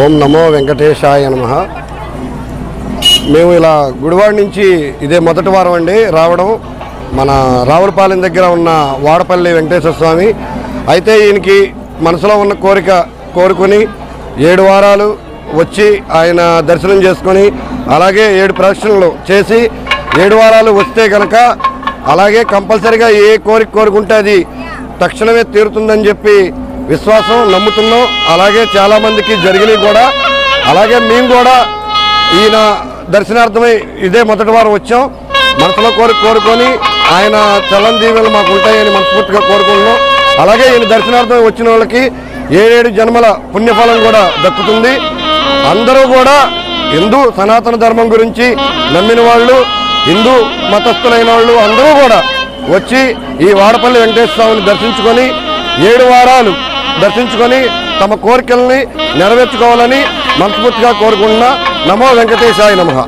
ఓం నమో వెంకటేశాయ నమ. మేము ఇలా గుడివాడ నుంచి ఇదే మొదటి వారం అండి రావడం. మన రావులపాలెం దగ్గర ఉన్న వాడపల్లి వెంకటేశ్వర స్వామి. అయితే ఈయనకి మనసులో ఉన్న కోరిక కోరుకొని ఏడు వారాలు వచ్చి ఆయన దర్శనం చేసుకొని అలాగే ఏడు ప్రదక్షిణలు చేసి ఏడు వారాలు వస్తే కనుక అలాగే కంపల్సరిగా ఏ కోరిక కోరుకుంటే అది తక్షణమే తీరుతుందని చెప్పి విశ్వాసం నమ్ముతున్నాం. అలాగే చాలామందికి జరిగినవి కూడా. అలాగే మేము కూడా ఈయన దర్శనార్థమై ఇదే మొదటి వారం వచ్చాం. మనసులో కోరిక కోరుకొని ఆయన చల్లని దీవెలు మాకు ఉంటాయని మనస్ఫూర్తిగా కోరుకుంటున్నాం. అలాగే ఈయన దర్శనార్థమై వచ్చిన వాళ్ళకి ఏడేడు జన్మల పుణ్యఫలం కూడా దక్కుతుంది. అందరూ కూడా హిందూ సనాతన ధర్మం గురించి నమ్మిన వాళ్ళు హిందూ మతస్థులైన వాళ్ళు అందరూ కూడా వచ్చి ఈ వాడపల్లి వెంకటేశ్వర స్వామిని దర్శించుకొని ఏడు వారాలు దర్శించుకొని తమ కోరికల్ని నెరవేర్చుకోవాలని మనస్ఫూర్తిగా కోరుకుంటున్నా నమో వెంకటేశాయ నమహ